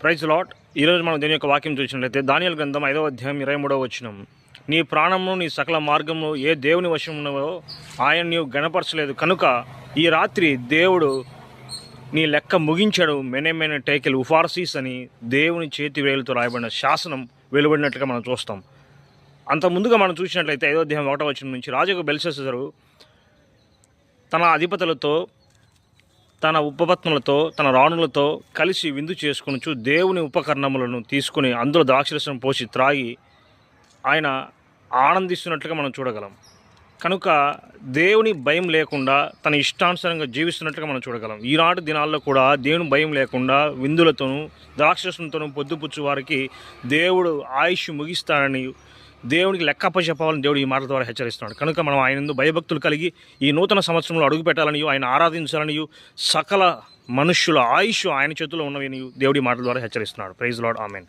Praise lot ఈరోజు మనం దీని యొక్క వాక్యం చూసినట్లయితే దానియల్ గ్రంథం ఐదవ అధ్యాయం ఇరవై మూడవ వచ్చినం నీ ప్రాణమును నీ సకల మార్గము ఏ దేవుని వశం ఉన్నవో ఆయన నీవు గణపరచలేదు. కనుక ఈ రాత్రి దేవుడు నీ లెక్క ముగించాడు మెనెమెన టేకెల్ ఉఫార్సీస్ అని దేవుని చేతి వేలుతో రాయబడిన శాసనం వెలువడినట్లుగా మనం చూస్తాం. అంత ముందుగా మనం చూసినట్లయితే ఐదో అధ్యాయం ఒకటో వచ్చిన నుంచి రాజుకు బెల్సెసరు తన అధిపతులతో తన ఉపపత్నులతో తన రాణులతో కలిసి విందు చేసుకునుచు దేవుని ఉపకరణములను తీసుకుని అందులో ద్రాక్షరసం పోసి త్రాగి ఆయన ఆనందిస్తున్నట్లుగా మనం చూడగలం. కనుక దేవుని భయం లేకుండా తన ఇష్టానుసారంగా జీవిస్తున్నట్లుగా మనం చూడగలం. ఈనాటి దినాల్లో కూడా దేవుని భయం లేకుండా విందులతోనూ ద్రాక్షరసంతోనూ పొద్దుపుచ్చు వారికి దేవుడు ఆయుష్ ముగిస్తాడని దేవుడికి లెక్కప్ప చెప్పాలని దేవుడు ఈ మాటల ద్వారా హెచ్చరిస్తున్నాడు. కనుక మనం ఆయన యందు భయభక్తులు కలిగి ఈ నూతన సంవత్సరంలో అడుగు పెట్టాలని ఆయన ఆరాధించాలని సకల మనుష్యుల ఆయుష్ ఆయన చేతిలో ఉన్నవని దేవుడి మాటల ద్వారా హెచ్చరిస్తున్నాడు. Praise lord amen